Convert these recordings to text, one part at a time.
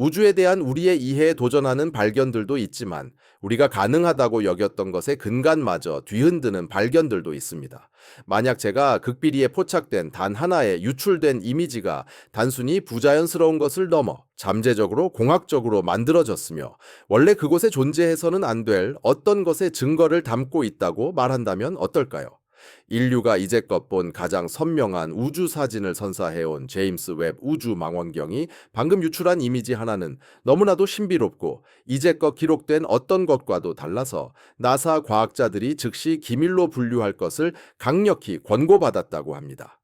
우주에 대한 우리의 이해에 도전하는 발견들도 있지만 우리가 가능하다고 여겼던 것의 근간마저 뒤흔드는 발견들도 있습니다. 만약 제가 극비리에 포착된 단 하나의 유출된 이미지가 단순히 부자연스러운 것을 넘어 잠재적으로 공학적으로 만들어졌으며 원래 그곳에 존재해서는 안 될 어떤 것의 증거를 담고 있다고 말한다면 어떨까요? 인류가 이제껏 본 가장 선명한 우주 사진을 선사해온 제임스 웹 우주 망원경이 방금 유출한 이미지 하나는 너무나도 신비롭고 이제껏 기록된 어떤 것과도 달라서 나사 과학자들이 즉시 기밀로 분류할 것을 강력히 권고받았다고 합니다.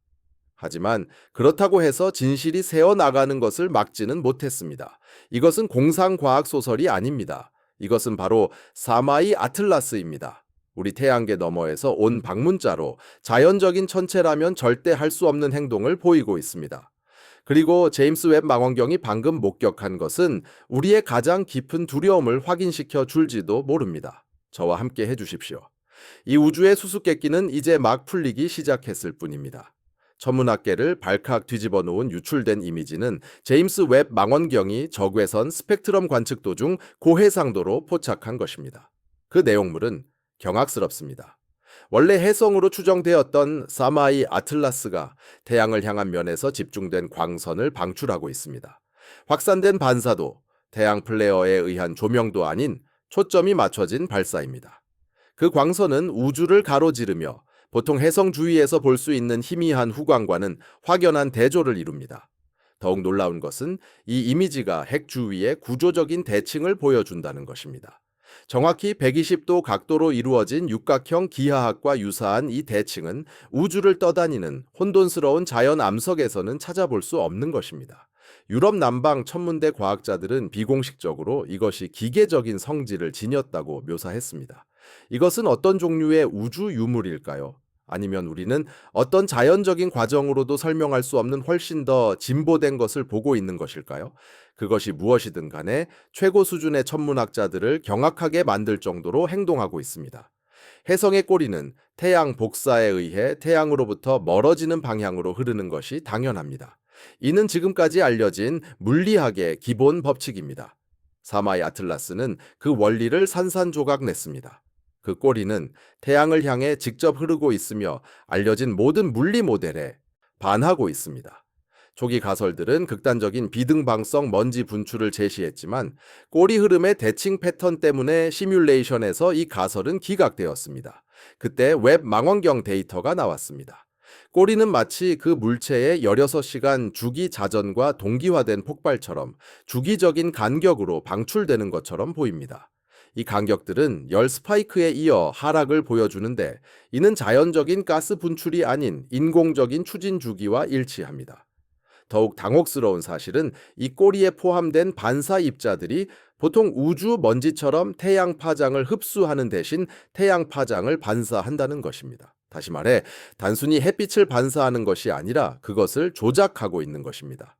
하지만 그렇다고 해서 진실이 새어나가는 것을 막지는 못했습니다. 이것은 공상과학 소설이 아닙니다. 이것은 바로 사마이 아틀라스입니다. 우리 태양계 너머에서 온 방문자로 자연적인 천체라면 절대 할 수 없는 행동을 보이고 있습니다. 그리고 제임스 웹 망원경이 방금 목격한 것은 우리의 가장 깊은 두려움을 확인시켜 줄지도 모릅니다. 저와 함께 해주십시오. 이 우주의 수수께끼는 이제 막 풀리기 시작했을 뿐입니다. 천문학계를 발칵 뒤집어 놓은 유출된 이미지는 제임스 웹 망원경이 적외선 스펙트럼 관측 도중 고해상도로 포착한 것입니다. 그 내용물은 경악스럽습니다. 원래 해성으로 추정되었던 사마이 아틀라스가 태양을 향한 면에서 집중된 광선을 방출하고 있습니다. 확산된 반사도, 태양 플레어에 의한 조명도 아닌 초점이 맞춰진 발사입니다. 그 광선은 우주를 가로지르며 보통 해성 주위에서 볼 수 있는 희미한 후광과는 확연한 대조를 이룹니다. 더욱 놀라운 것은 이 이미지가 핵 주위의 구조적인 대칭을 보여준다는 것입니다. 정확히 120도 각도로 이루어진 육각형 기하학과 유사한 이 대칭은 우주를 떠다니는 혼돈스러운 자연 암석에서는 찾아볼 수 없는 것입니다. 유럽 남방 천문대 과학자들은 비공식적으로 이것이 기계적인 성질을 지녔다고 묘사했습니다. 이것은 어떤 종류의 우주 유물일까요? 아니면 우리는 어떤 자연적인 과정으로도 설명할 수 없는 훨씬 더 진보된 것을 보고 있는 것일까요? 그것이 무엇이든 간에 최고 수준의 천문학자들을 경악하게 만들 정도로 행동하고 있습니다. 해성의 꼬리는 태양 복사에 의해 태양으로부터 멀어지는 방향으로 흐르는 것이 당연합니다. 이는 지금까지 알려진 물리학의 기본 법칙입니다. 사마이 아틀라스는 그 원리를 산산조각 냈습니다. 그 꼬리는 태양을 향해 직접 흐르고 있으며 알려진 모든 물리 모델에 반하고 있습니다. 초기 가설들은 극단적인 비등방성 먼지 분출을 제시했지만 꼬리 흐름의 대칭 패턴 때문에 시뮬레이션에서 이 가설은 기각되었습니다. 그때 웹 망원경 데이터가 나왔습니다. 꼬리는 마치 그 물체의 16시간 주기 자전과 동기화된 폭발처럼 주기적인 간격으로 방출되는 것처럼 보입니다. 이 간격들은 열 스파이크에 이어 하락을 보여주는데 이는 자연적인 가스 분출이 아닌 인공적인 추진 주기와 일치합니다. 더욱 당혹스러운 사실은 이 꼬리에 포함된 반사 입자들이 보통 우주 먼지처럼 태양 파장을 흡수하는 대신 태양 파장을 반사한다는 것입니다. 다시 말해, 단순히 햇빛을 반사하는 것이 아니라 그것을 조작하고 있는 것입니다.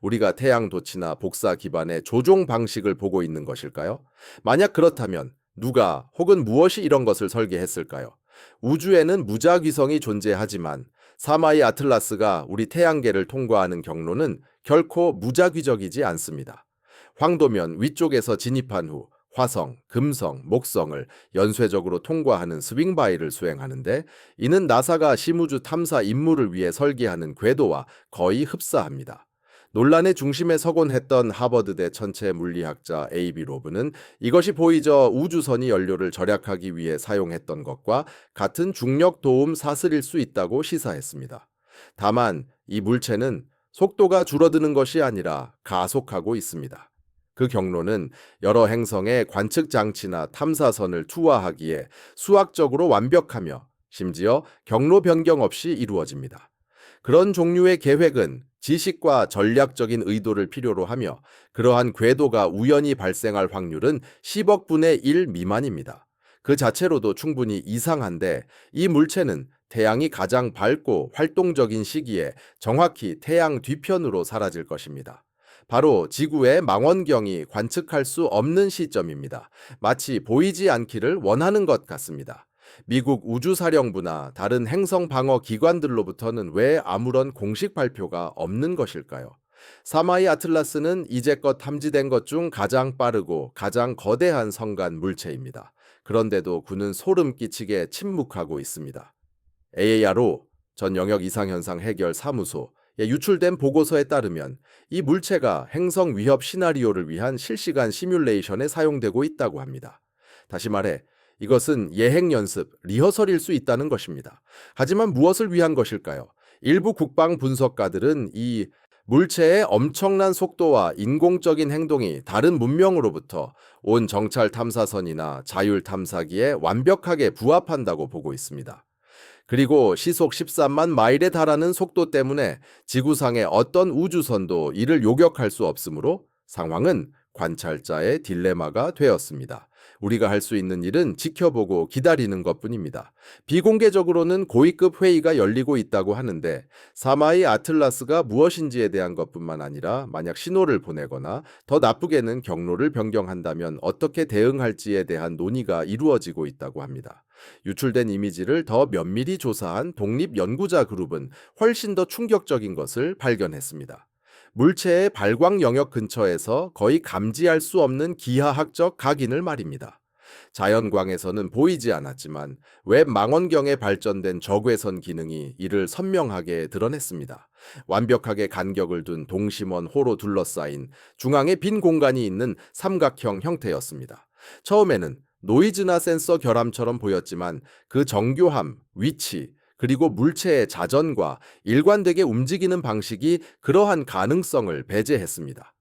우리가 태양 도치나 복사 기반의 조종 방식을 보고 있는 것일까요? 만약 그렇다면 누가 혹은 무엇이 이런 것을 설계했을까요? 우주에는 무작위성이 존재하지만 사마이 아틀라스가 우리 태양계를 통과하는 경로는 결코 무작위적이지 않습니다. 황도면 위쪽에서 진입한 후 화성, 금성, 목성을 연쇄적으로 통과하는 스윙바이를 수행하는데 이는 나사가 심우주 탐사 임무를 위해 설계하는 궤도와 거의 흡사합니다. 논란의 중심에 서곤 했던 하버드대 천체 물리학자 에이비 로브는 이것이 보이저 우주선이 연료를 절약하기 위해 사용했던 것과 같은 중력 도움 사슬일 수 있다고 시사했습니다. 다만 이 물체는 속도가 줄어드는 것이 아니라 가속하고 있습니다. 그 경로는 여러 행성의 관측 장치나 탐사선을 투하하기에 수학적으로 완벽하며 심지어 경로 변경 없이 이루어집니다. 그런 종류의 계획은 지식과 전략적인 의도를 필요로 하며 그러한 궤도가 우연히 발생할 확률은 10억 분의 1 미만입니다. 그 자체로도 충분히 이상한데 이 물체는 태양이 가장 밝고 활동적인 시기에 정확히 태양 뒤편으로 사라질 것입니다. 바로 지구의 망원경이 관측할 수 없는 시점입니다. 마치 보이지 않기를 원하는 것 같습니다. 미국 우주사령부나 다른 행성 방어 기관들로부터는 왜 아무런 공식 발표가 없는 것일까요? 사마이 아틀라스는 이제껏 탐지된 것 중 가장 빠르고 가장 거대한 성간 물체입니다. 그런데도 그는 소름 끼치게 침묵하고 있습니다. AARO 전 영역 이상현상 해결 사무소에 유출된 보고서에 따르면 이 물체가 행성 위협 시나리오를 위한 실시간 시뮬레이션에 사용되고 있다고 합니다. 다시 말해 이것은 예행 연습, 리허설일 수 있다는 것입니다. 하지만 무엇을 위한 것일까요? 일부 국방 분석가들은 이 물체의 엄청난 속도와 인공적인 행동이 다른 문명으로부터 온 정찰 탐사선이나 자율 탐사기에 완벽하게 부합한다고 보고 있습니다. 그리고 시속 13만 마일에 달하는 속도 때문에 지구상의 어떤 우주선도 이를 요격할 수 없으므로 상황은 관찰자의 딜레마가 되었습니다. 우리가 할 수 있는 일은 지켜보고 기다리는 것 뿐입니다. 비공개적으로는 고위급 회의가 열리고 있다고 하는데 사마이 아틀라스가 무엇인지에 대한 것뿐만 아니라 만약 신호를 보내거나 더 나쁘게는 경로를 변경한다면 어떻게 대응할지에 대한 논의가 이루어지고 있다고 합니다. 유출된 이미지를 더 면밀히 조사한 독립 연구자 그룹은 훨씬 더 충격적인 것을 발견했습니다. 물체의 발광 영역 근처에서 거의 감지할 수 없는 기하학적 각인을 말입니다. 자연광에서는 보이지 않았지만 웹 망원경에 발전된 적외선 기능이 이를 선명하게 드러냈습니다. 완벽하게 간격을 둔 동심원 호로 둘러싸인 중앙에 빈 공간이 있는 삼각형 형태였습니다. 처음에는 노이즈나 센서 결함처럼 보였지만 그 정교함, 위치, 그리고 물체의 자전과 일관되게 움직이는 방식이 그러한 가능성을 배제했습니다.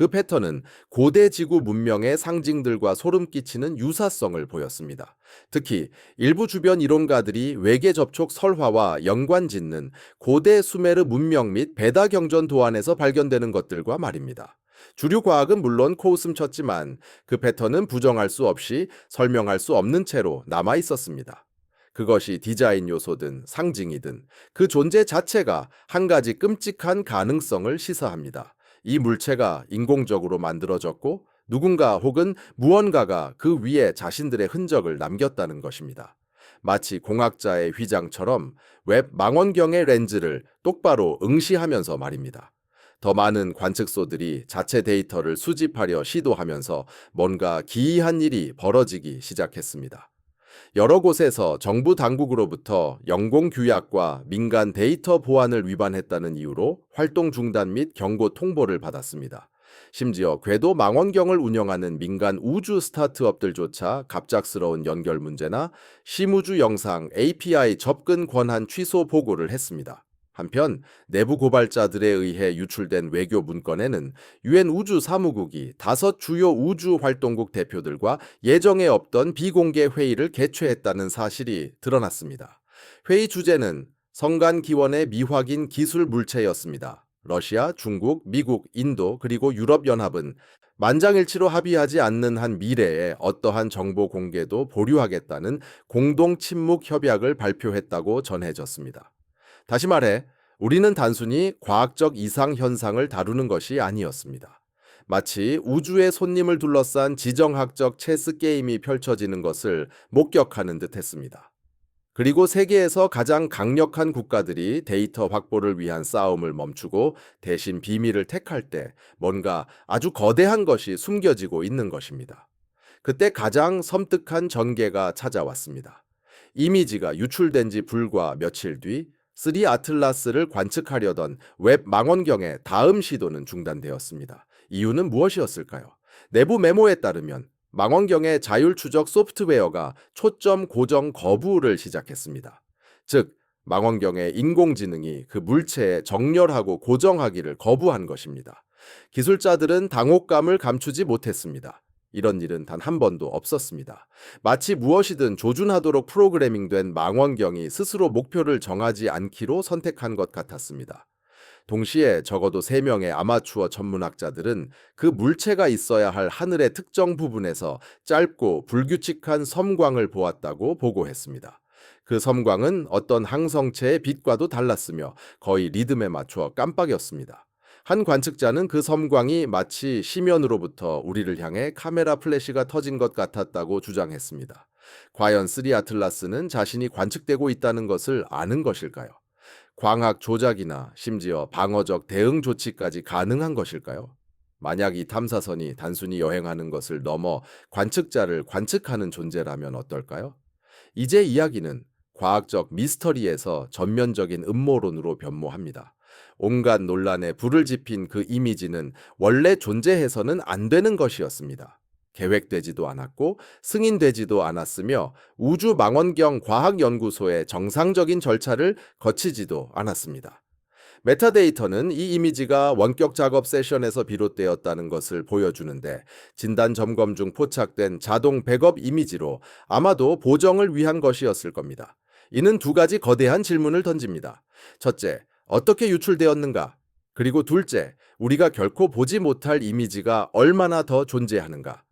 그 패턴은 고대 지구 문명의 상징들과 소름 끼치는 유사성을 보였습니다. 특히 일부 주변 이론가들이 외계 접촉 설화와 연관 짓는 고대 수메르 문명 및 베다 경전 도안에서 발견되는 것들과 말입니다. 주류 과학은 물론 코웃음 쳤지만 그 패턴은 부정할 수 없이 설명할 수 없는 채로 남아 있었습니다. 그것이 디자인 요소든 상징이든 그 존재 자체가 한 가지 끔찍한 가능성을 시사합니다. 이 물체가 인공적으로 만들어졌고 누군가 혹은 무언가가 그 위에 자신들의 흔적을 남겼다는 것입니다. 마치 공학자의 휘장처럼 웹 망원경의 렌즈를 똑바로 응시하면서 말입니다. 더 많은 관측소들이 자체 데이터를 수집하려 시도하면서 뭔가 기이한 일이 벌어지기 시작했습니다. 여러 곳에서 정부 당국으로부터 영공 규약과 민간 데이터 보안을 위반했다는 이유로 활동 중단 및 경고 통보를 받았습니다. 심지어 궤도 망원경을 운영하는 민간 우주 스타트업들조차 갑작스러운 연결 문제나 심우주 영상 API 접근 권한 취소 보고를 했습니다. 한편 내부 고발자들에 의해 유출된 외교 문건에는 유엔 우주 사무국이 다섯 주요 우주 활동국 대표들과 예정에 없던 비공개 회의를 개최했다는 사실이 드러났습니다. 회의 주제는 성간 기원의 미확인 기술 물체였습니다. 러시아, 중국, 미국, 인도 그리고 유럽 연합은 만장일치로 합의하지 않는 한 미래에 어떠한 정보 공개도 보류하겠다는 공동 침묵 협약을 발표했다고 전해졌습니다. 다시 말해, 우리는 단순히 과학적 이상 현상을 다루는 것이 아니었습니다. 마치 우주의 손님을 둘러싼 지정학적 체스 게임이 펼쳐지는 것을 목격하는 듯 했습니다. 그리고 세계에서 가장 강력한 국가들이 데이터 확보를 위한 싸움을 멈추고 대신 비밀을 택할 때 뭔가 아주 거대한 것이 숨겨지고 있는 것입니다. 그때 가장 섬뜩한 전개가 찾아왔습니다. 이미지가 유출된 지 불과 며칠 뒤 3 아틀라스를 관측하려던 웹 망원경의 다음 시도는 중단되었습니다. 이유는 무엇이었을까요? 내부 메모에 따르면 망원경의 자율 추적 소프트웨어가 초점 고정 거부를 시작했습니다. 즉, 망원경의 인공지능이 그 물체에 정렬하고 고정하기를 거부한 것입니다. 기술자들은 당혹감을 감추지 못했습니다. 이런 일은 단 한 번도 없었습니다. 마치 무엇이든 조준하도록 프로그래밍된 망원경이 스스로 목표를 정하지 않기로 선택한 것 같았습니다. 동시에 적어도 3명의 아마추어 천문학자들은 그 물체가 있어야 할 하늘의 특정 부분에서 짧고 불규칙한 섬광을 보았다고 보고했습니다. 그 섬광은 어떤 항성체의 빛과도 달랐으며 거의 리듬에 맞추어 깜빡였습니다. 한 관측자는 그 섬광이 마치 심연으로부터 우리를 향해 카메라 플래시가 터진 것 같았다고 주장했습니다. 과연 쓰리 아틀라스는 자신이 관측되고 있다는 것을 아는 것일까요? 광학 조작이나 심지어 방어적 대응 조치까지 가능한 것일까요? 만약 이 탐사선이 단순히 여행하는 것을 넘어 관측자를 관측하는 존재라면 어떨까요? 이제 이야기는 과학적 미스터리에서 전면적인 음모론으로 변모합니다. 온갖 논란에 불을 지핀 그 이미지는 원래 존재해서는 안 되는 것이었습니다. 계획되지도 않았고 승인되지도 않았으며 우주 망원경 과학연구소의 정상적인 절차를 거치지도 않았습니다. 메타데이터는 이 이미지가 원격 작업 세션에서 비롯되었다는 것을 보여주는데 진단 점검 중 포착된 자동 백업 이미지로 아마도 보정을 위한 것이었을 겁니다. 이는 두 가지 거대한 질문을 던집니다. 첫째, 어떻게 유출되었는가? 그리고 둘째, 우리가 결코 보지 못할 이미지가 얼마나 더 존재하는가?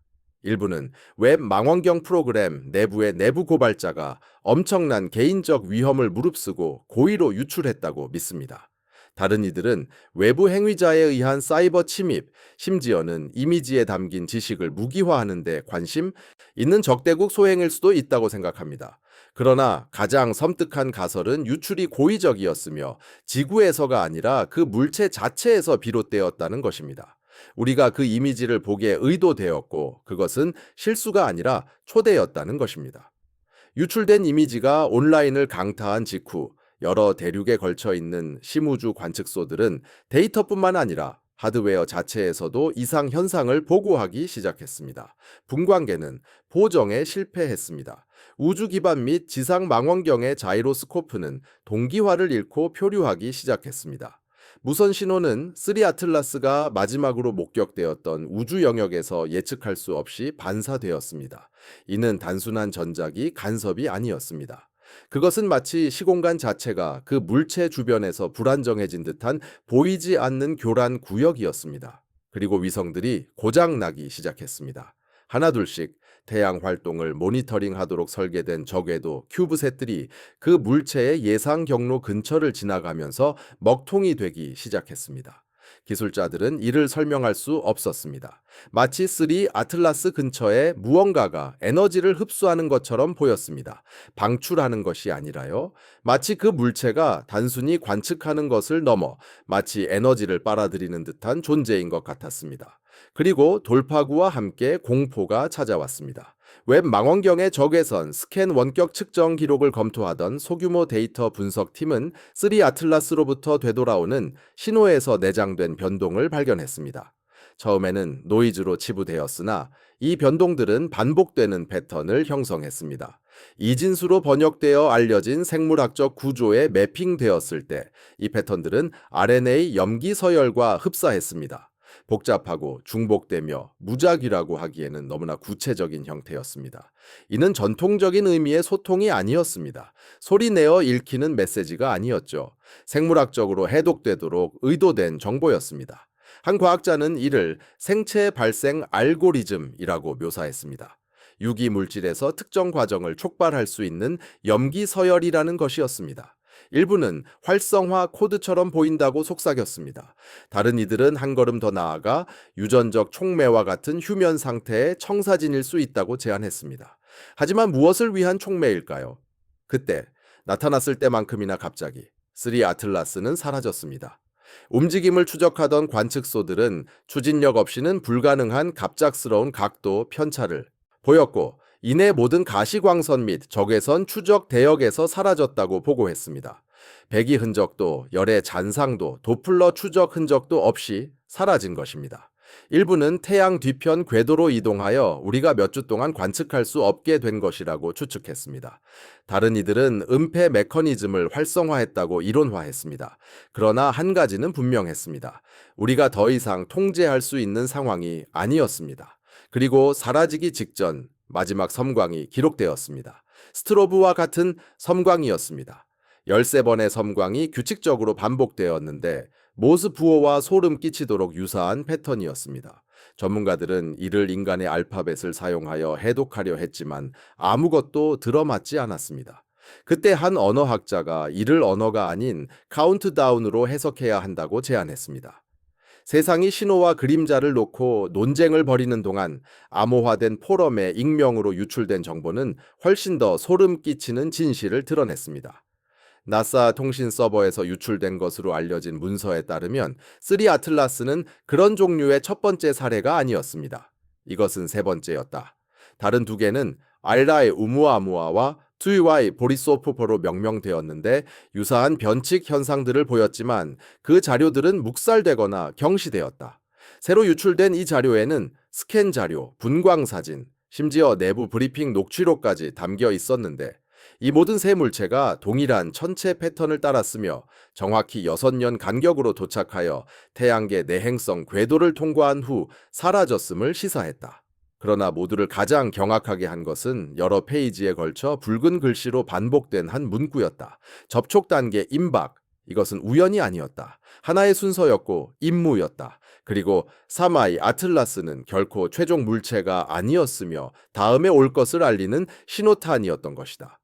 일부는 웹 망원경 프로그램 내부의 내부 고발자가 엄청난 개인적 위험을 무릅쓰고 고의로 유출했다고 믿습니다. 다른 이들은 외부 행위자에 의한 사이버 침입, 심지어는 이미지에 담긴 지식을 무기화하는 데 관심 있는 적대국 소행일 수도 있다고 생각합니다. 그러나 가장 섬뜩한 가설은 유출이 고의적이었으며 지구에서가 아니라 그 물체 자체에서 비롯되었다는 것입니다. 우리가 그 이미지를 보게 의도되었고 그것은 실수가 아니라 초대였다는 것입니다. 유출된 이미지가 온라인을 강타한 직후 여러 대륙에 걸쳐 있는 심우주 관측소들은 데이터뿐만 아니라 하드웨어 자체에서도 이상 현상을 보고하기 시작했습니다. 분광계는 보정에 실패했습니다. 우주 기반 및 지상 망원경의 자이로스코프는 동기화를 잃고 표류하기 시작했습니다. 무선 신호는 3 아틀라스가 마지막으로 목격되었던 우주 영역에서 예측할 수 없이 반사되었습니다. 이는 단순한 전작이 간섭이 아니었습니다. 그것은 마치 시공간 자체가 그 물체 주변에서 불안정해진 듯한 보이지 않는 교란 구역이었습니다. 그리고 위성들이 고장나기 시작했습니다. 하나둘씩 태양 활동을 모니터링 하도록 설계된 적외도 큐브셋들이 그 물체의 예상 경로 근처를 지나가면서 먹통이 되기 시작했습니다. 기술자들은 이를 설명할 수 없었습니다. 마치 3 아틀라스 근처에 무언가가 에너지를 흡수하는 것처럼 보였습니다. 방출하는 것이 아니라요. 마치 그 물체가 단순히 관측하는 것을 넘어 마치 에너지를 빨아들이는 듯한 존재인 것 같았습니다. 그리고 돌파구와 함께 공포가 찾아왔습니다. 웹 망원경의 적외선 스캔 원격 측정 기록을 검토하던 소규모 데이터 분석팀은 3 아틀라스로부터 되돌아오는 신호에서 내장된 변동을 발견했습니다. 처음에는 노이즈로 치부되었으나 이 변동들은 반복되는 패턴을 형성했습니다. 이진수로 번역되어 알려진 생물학적 구조에 매핑되었을 때 이 패턴들은 RNA 염기 서열과 흡사했습니다. 복잡하고 중복되며 무작위라고 하기에는 너무나 구체적인 형태였습니다. 이는 전통적인 의미의 소통이 아니었습니다. 소리내어 읽히는 메시지가 아니었죠. 생물학적으로 해독되도록 의도된 정보였습니다. 한 과학자는 이를 생체 발생 알고리즘이라고 묘사했습니다. 유기 물질에서 특정 과정을 촉발할 수 있는 염기 서열이라는 것이었습니다. 일부는 활성화 코드처럼 보인다고 속삭였습니다. 다른 이들은 한 걸음 더 나아가 유전적 촉매와 같은 휴면 상태의 청사진일 수 있다고 제안했습니다. 하지만 무엇을 위한 촉매일까요? 그때 나타났을 때만큼이나 갑자기 3 아틀라스는 사라졌습니다. 움직임을 추적하던 관측소들은 추진력 없이는 불가능한 갑작스러운 각도 편차를 보였고 이내 모든 가시광선 및 적외선 추적 대역에서 사라졌다고 보고했습니다. 배기 흔적도 열의 잔상도 도플러 추적 흔적도 없이 사라진 것입니다. 일부는 태양 뒤편 궤도로 이동하여 우리가 몇 주 동안 관측할 수 없게 된 것이라고 추측했습니다. 다른 이들은 은폐 메커니즘을 활성화했다고 이론화했습니다. 그러나 한 가지는 분명했습니다. 우리가 더 이상 통제할 수 있는 상황이 아니었습니다. 그리고 사라지기 직전 마지막 섬광이 기록되었습니다. 스트로브와 같은 섬광이었습니다. 13번의 섬광이 규칙적으로 반복되었는데 모스 부호와 소름 끼치도록 유사한 패턴이었습니다. 전문가들은 이를 인간의 알파벳을 사용하여 해독하려 했지만 아무것도 들어맞지 않았습니다. 그때 한 언어학자가 이를 언어가 아닌 카운트다운으로 해석해야 한다고 제안했습니다. 세상이 신호와 그림자를 놓고 논쟁을 벌이는 동안 암호화된 포럼의 익명으로 유출된 정보는 훨씬 더 소름 끼치는 진실을 드러냈습니다. 나사 통신 서버에서 유출된 것으로 알려진 문서에 따르면 쓰리 아틀라스는 그런 종류의 첫 번째 사례가 아니었습니다. 이것은 세 번째였다. 다른 두 개는 알라의 우무아무아와 투이와이 보리소프포로 명명되었는데 유사한 변칙 현상들을 보였지만 그 자료들은 묵살되거나 경시되었다. 새로 유출된 이 자료에는 스캔 자료, 분광 사진, 심지어 내부 브리핑 녹취록까지 담겨 있었는데 이 모든 세 물체가 동일한 천체 패턴을 따랐으며 정확히 6년 간격으로 도착하여 태양계 내행성 궤도를 통과한 후 사라졌음을 시사했다. 그러나 모두를 가장 경악하게 한 것은 여러 페이지에 걸쳐 붉은 글씨로 반복된 한 문구였다. 접촉 단계 임박. 이것은 우연이 아니었다. 하나의 순서였고 임무였다. 그리고 사마이 아틀라스는 결코 최종 물체가 아니었으며 다음에 올 것을 알리는 신호탄이었던 것이다.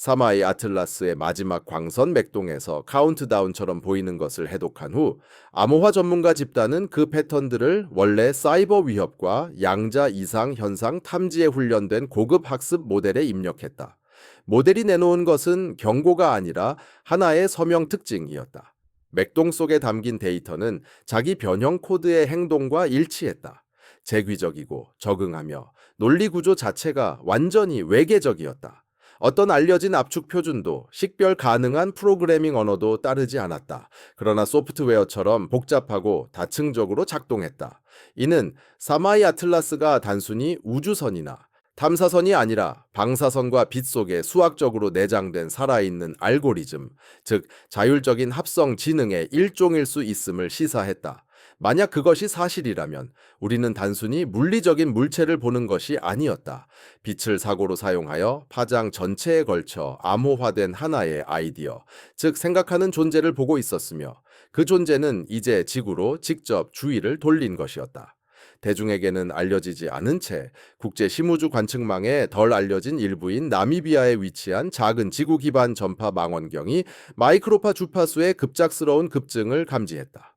사마이 아틀라스의 마지막 광선 맥동에서 카운트다운처럼 보이는 것을 해독한 후 암호화 전문가 집단은 그 패턴들을 원래 사이버 위협과 양자 이상 현상 탐지에 훈련된 고급 학습 모델에 입력했다. 모델이 내놓은 것은 경고가 아니라 하나의 서명 특징이었다. 맥동 속에 담긴 데이터는 자기 변형 코드의 행동과 일치했다. 재귀적이고 적응하며 논리 구조 자체가 완전히 외계적이었다. 어떤 알려진 압축 표준도 식별 가능한 프로그래밍 언어도 따르지 않았다. 그러나 소프트웨어처럼 복잡하고 다층적으로 작동했다. 이는 사마이 아틀라스가 단순히 우주선이나 탐사선이 아니라 방사선과 빛 속에 수학적으로 내장된 살아있는 알고리즘, 즉 자율적인 합성 지능의 일종일 수 있음을 시사했다. 만약 그것이 사실이라면 우리는 단순히 물리적인 물체를 보는 것이 아니었다. 빛을 사고로 사용하여 파장 전체에 걸쳐 암호화된 하나의 아이디어, 즉 생각하는 존재를 보고 있었으며 그 존재는 이제 지구로 직접 주의를 돌린 것이었다. 대중에게는 알려지지 않은 채 국제 심우주 관측망에 덜 알려진 일부인 나미비아에 위치한 작은 지구 기반 전파 망원경이 마이크로파 주파수의 급작스러운 급증을 감지했다.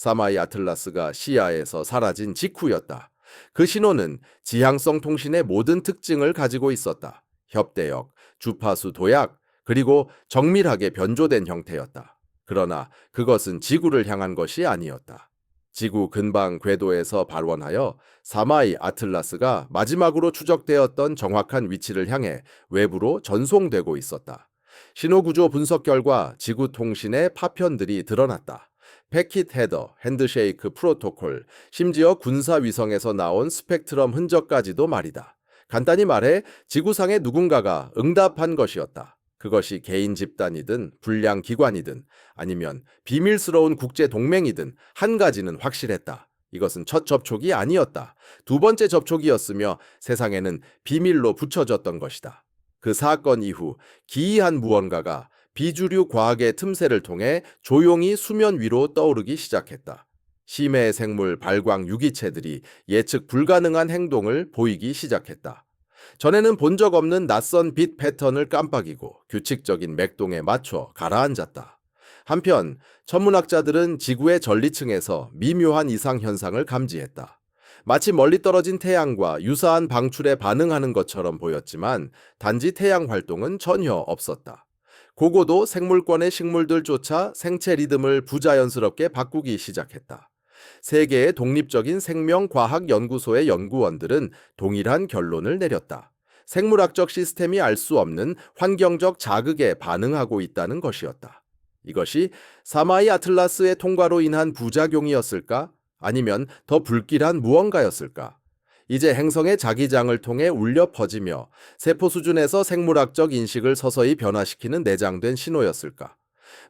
사마이 아틀라스가 시야에서 사라진 직후였다. 그 신호는 지향성 통신의 모든 특징을 가지고 있었다. 협대역, 주파수 도약, 그리고 정밀하게 변조된 형태였다. 그러나 그것은 지구를 향한 것이 아니었다. 지구 근방 궤도에서 발원하여 사마이 아틀라스가 마지막으로 추적되었던 정확한 위치를 향해 외부로 전송되고 있었다. 신호구조 분석 결과 지구 통신의 파편들이 드러났다. 패킷 헤더, 핸드쉐이크 프로토콜, 심지어 군사 위성에서 나온 스펙트럼 흔적까지도 말이다. 간단히 말해 지구상의 누군가가 응답한 것이었다. 그것이 개인 집단이든 불량 기관이든 아니면 비밀스러운 국제 동맹이든 한 가지는 확실했다. 이것은 첫 접촉이 아니었다. 두 번째 접촉이었으며 세상에는 비밀로 붙여졌던 것이다. 그 사건 이후 기이한 무언가가 비주류 과학의 틈새를 통해 조용히 수면 위로 떠오르기 시작했다. 심해 생물 발광 유기체들이 예측 불가능한 행동을 보이기 시작했다. 전에는 본 적 없는 낯선 빛 패턴을 깜빡이고 규칙적인 맥동에 맞춰 가라앉았다. 한편 천문학자들은 지구의 전리층에서 미묘한 이상 현상을 감지했다. 마치 멀리 떨어진 태양과 유사한 방출에 반응하는 것처럼 보였지만 단지 태양 활동은 전혀 없었다. 고고도 생물권의 식물들조차 생체 리듬을 부자연스럽게 바꾸기 시작했다. 세계의 독립적인 생명과학 연구소의 연구원들은 동일한 결론을 내렸다. 생물학적 시스템이 알 수 없는 환경적 자극에 반응하고 있다는 것이었다. 이것이 사마이 아틀라스의 통과로 인한 부작용이었을까? 아니면 더 불길한 무언가였을까? 이제 행성의 자기장을 통해 울려 퍼지며 세포 수준에서 생물학적 인식을 서서히 변화시키는 내장된 신호였을까?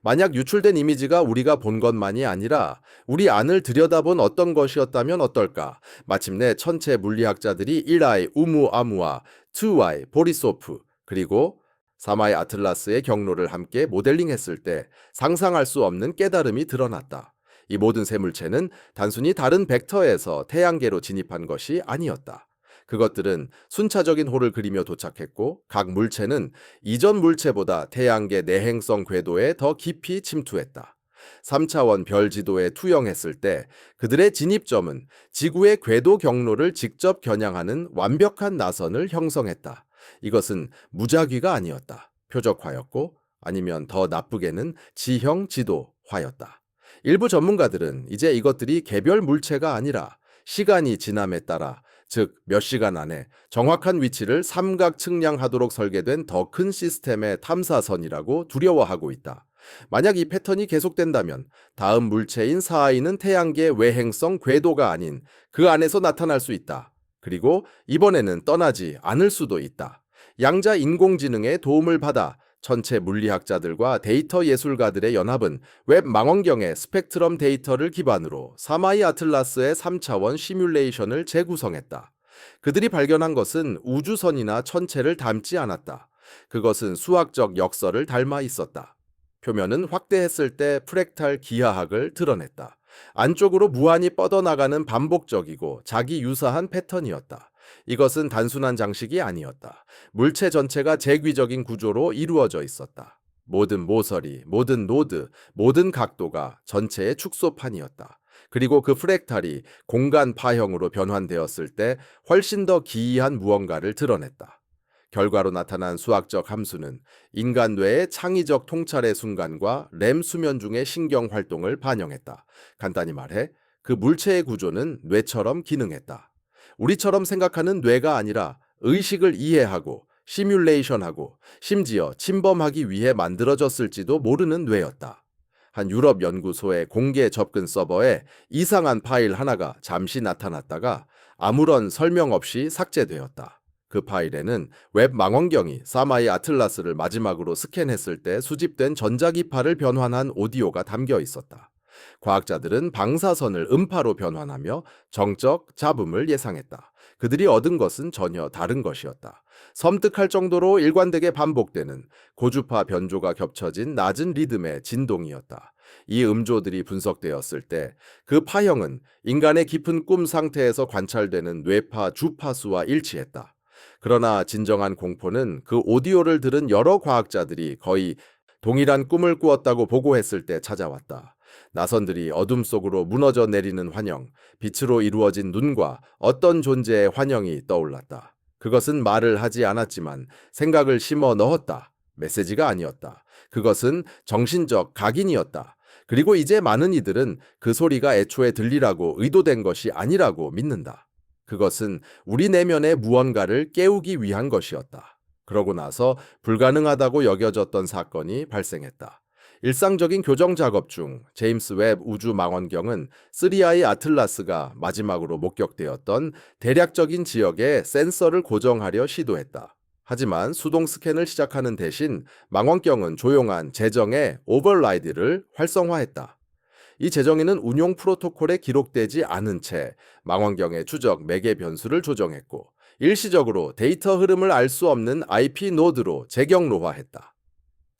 만약 유출된 이미지가 우리가 본 것만이 아니라 우리 안을 들여다본 어떤 것이었다면 어떨까? 마침내 천체 물리학자들이 1아이 우무아무와 2아이 보리소프 그리고 사마이 아틀라스의 경로를 함께 모델링했을 때 상상할 수 없는 깨달음이 드러났다. 이 모든 세 물체는 단순히 다른 벡터에서 태양계로 진입한 것이 아니었다. 그것들은 순차적인 호를 그리며 도착했고 각 물체는 이전 물체보다 태양계 내행성 궤도에 더 깊이 침투했다. 3차원 별 지도에 투영했을 때 그들의 진입점은 지구의 궤도 경로를 직접 겨냥하는 완벽한 나선을 형성했다. 이것은 무작위가 아니었다. 표적화였고 아니면 더 나쁘게는 지형 지도화였다. 일부 전문가들은 이제 이것들이 개별 물체가 아니라 시간이 지남에 따라 즉 몇 시간 안에 정확한 위치를 삼각 측량하도록 설계된 더 큰 시스템의 탐사선이라고 두려워하고 있다. 만약 이 패턴이 계속된다면 다음 물체인 사하이는 태양계 외행성 궤도가 아닌 그 안에서 나타날 수 있다. 그리고 이번에는 떠나지 않을 수도 있다. 양자 인공지능의 도움을 받아 천체 물리학자들과 데이터 예술가들의 연합은 웹 망원경의 스펙트럼 데이터를 기반으로 사마이 아틀라스의 3차원 시뮬레이션을 재구성했다. 그들이 발견한 것은 우주선이나 천체를 닮지 않았다. 그것은 수학적 역설을 닮아 있었다. 표면은 확대했을 때 프랙탈 기하학을 드러냈다. 안쪽으로 무한히 뻗어나가는 반복적이고 자기 유사한 패턴이었다. 이것은 단순한 장식이 아니었다. 물체 전체가 재귀적인 구조로 이루어져 있었다. 모든 모서리, 모든 노드, 모든 각도가 전체의 축소판이었다. 그리고 그 프랙탈이 공간 파형으로 변환되었을 때 훨씬 더 기이한 무언가를 드러냈다. 결과로 나타난 수학적 함수는 인간 뇌의 창의적 통찰의 순간과 렘 수면 중의 신경 활동을 반영했다. 간단히 말해 그 물체의 구조는 뇌처럼 기능했다. 우리처럼 생각하는 뇌가 아니라 의식을 이해하고 시뮬레이션하고 심지어 침범하기 위해 만들어졌을지도 모르는 뇌였다. 한 유럽 연구소의 공개 접근 서버에 이상한 파일 하나가 잠시 나타났다가 아무런 설명 없이 삭제되었다. 그 파일에는 웹 망원경이 사마이 아틀라스를 마지막으로 스캔했을 때 수집된 전자기파를 변환한 오디오가 담겨 있었다. 과학자들은 방사선을 음파로 변환하며 정적 잡음을 예상했다. 그들이 얻은 것은 전혀 다른 것이었다. 섬뜩할 정도로 일관되게 반복되는 고주파 변조가 겹쳐진 낮은 리듬의 진동이었다. 이 음조들이 분석되었을 때 그 파형은 인간의 깊은 꿈 상태에서 관찰되는 뇌파 주파수와 일치했다. 그러나 진정한 공포는 그 오디오를 들은 여러 과학자들이 거의 동일한 꿈을 꾸었다고 보고했을 때 찾아왔다. 나선들이 어둠 속으로 무너져 내리는 환영, 빛으로 이루어진 눈과 어떤 존재의 환영이 떠올랐다. 그것은 말을 하지 않았지만 생각을 심어 넣었다. 메시지가 아니었다. 그것은 정신적 각인이었다. 그리고 이제 많은 이들은 그 소리가 애초에 들리라고 의도된 것이 아니라고 믿는다. 그것은 우리 내면의 무언가를 깨우기 위한 것이었다. 그러고 나서 불가능하다고 여겨졌던 사건이 발생했다. 일상적인 교정 작업 중 제임스 웹 우주 망원경은 3i 아틀라스가 마지막으로 목격되었던 대략적인 지역에 센서를 고정하려 시도했다. 하지만 수동 스캔을 시작하는 대신 망원경은 조용한 재정의 오버라이드를 활성화했다. 이 재정의는 운용 프로토콜에 기록되지 않은 채 망원경의 추적 매개 변수를 조정했고 일시적으로 데이터 흐름을 알 수 없는 IP 노드로 재경로화했다.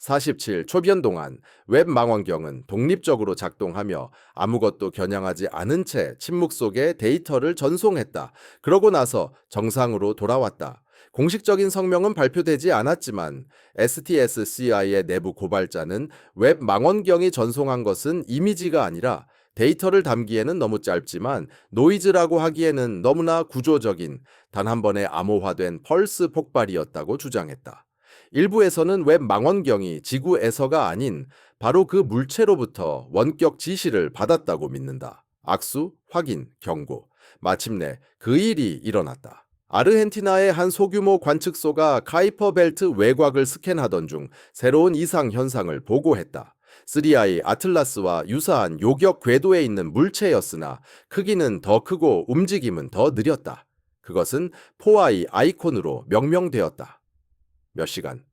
47 초변 동안 웹 망원경은 독립적으로 작동하며 아무것도 겨냥하지 않은 채 침묵 속에 데이터를 전송했다. 그러고 나서 정상으로 돌아왔다. 공식적인 성명은 발표되지 않았지만 STSCI의 내부 고발자는 웹 망원경이 전송한 것은 이미지가 아니라 데이터를 담기에는 너무 짧지만 노이즈라고 하기에는 너무나 구조적인 단 한 번에 암호화된 펄스 폭발이었다고 주장했다. 일부에서는 웹 망원경이 지구에서가 아닌 바로 그 물체로부터 원격 지시를 받았다고 믿는다. 악수, 확인, 경고. 마침내 그 일이 일어났다. 아르헨티나의 한 소규모 관측소가 카이퍼 벨트 외곽을 스캔하던 중 새로운 이상 현상을 보고했다. 3i 아틀라스와 유사한 요격 궤도에 있는 물체였으나 크기는 더 크고 움직임은 더 느렸다. 그것은 4i 아이콘으로 명명되었다. 몇 시간.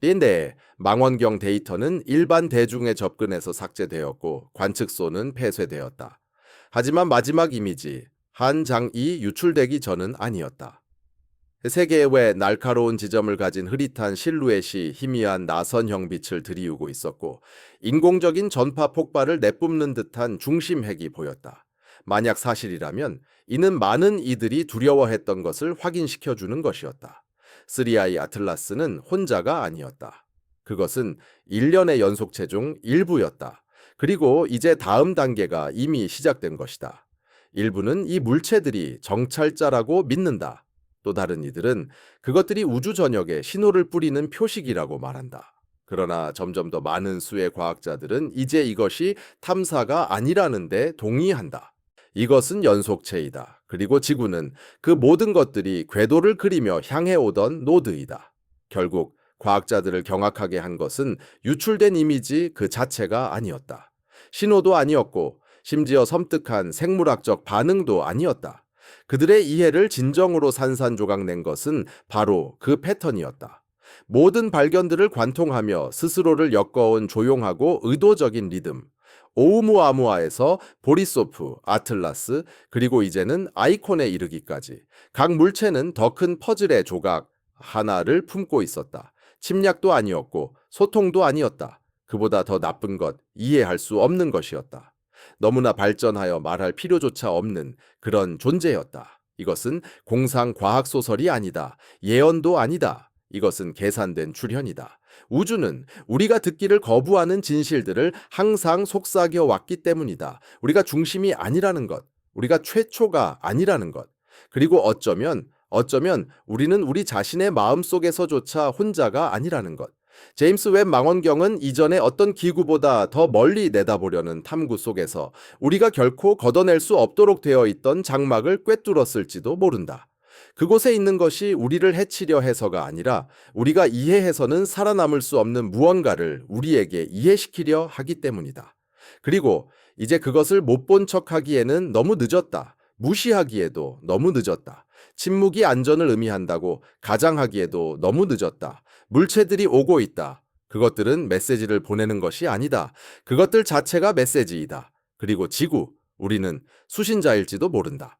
띠인데 망원경 데이터는 일반 대중에 접근해서 삭제되었고 관측소는 폐쇄되었다. 하지만 마지막 이미지 한 장이 유출되기 전은 아니었다. 세계 외 날카로운 지점을 가진 흐릿한 실루엣이 희미한 나선형 빛을 들이우고 있었고 인공적인 전파 폭발을 내뿜는 듯한 중심핵이 보였다. 만약 사실이라면 이는 많은 이들이 두려워했던 것을 확인시켜 주는 것이었다. 3i 아틀라스는 혼자가 아니었다. 그것은 일련의 연속 체 중 일부였다. 그리고 이제 다음 단계가 이미 시작된 것이다. 일부는 이 물체들이 정찰자라고 믿는다. 또 다른 이들은 그것들이 우주 전역에 신호를 뿌리는 표식이라고 말한다. 그러나 점점 더 많은 수의 과학자들은 이제 이것이 탐사가 아니라는데 동의한다. 이것은 연속체이다. 그리고 지구는 그 모든 것들이 궤도를 그리며 향해 오던 노드이다. 결국 과학자들을 경악하게 한 것은 유출된 이미지 그 자체가 아니었다. 신호도 아니었고 심지어 섬뜩한 생물학적 반응도 아니었다. 그들의 이해를 진정으로 산산조각 낸 것은 바로 그 패턴이었다. 모든 발견들을 관통하며 스스로를 엮어온 조용하고 의도적인 리듬. 오우무아무아에서 보리소프, 아틀라스, 그리고 이제는 아이콘에 이르기까지 각 물체는 더 큰 퍼즐의 조각 하나를 품고 있었다. 침략도 아니었고 소통도 아니었다. 그보다 더 나쁜 것, 이해할 수 없는 것이었다. 너무나 발전하여 말할 필요조차 없는 그런 존재였다. 이것은 공상 과학 소설이 아니다. 예언도 아니다. 이것은 계산된 출현이다. 우주는 우리가 듣기를 거부하는 진실들을 항상 속삭여 왔기 때문이다. 우리가 중심이 아니라는 것, 우리가 최초가 아니라는 것, 그리고 어쩌면, 어쩌면 우리는 우리 자신의 마음 속에서조차 혼자가 아니라는 것. 제임스 웹 망원경은 이전에 어떤 기구보다 더 멀리 내다보려는 탐구 속에서 우리가 결코 걷어낼 수 없도록 되어 있던 장막을 꿰뚫었을지도 모른다. 그곳에 있는 것이 우리를 해치려 해서가 아니라 우리가 이해해서는 살아남을 수 없는 무언가를 우리에게 이해시키려 하기 때문이다. 그리고 이제 그것을 못 본 척 하기에는 너무 늦었다. 무시하기에도 너무 늦었다. 침묵이 안전을 의미한다고 가장하기에도 너무 늦었다. 물체들이 오고 있다. 그것들은 메시지를 보내는 것이 아니다. 그것들 자체가 메시지이다. 그리고 지구, 우리는 수신자일지도 모른다.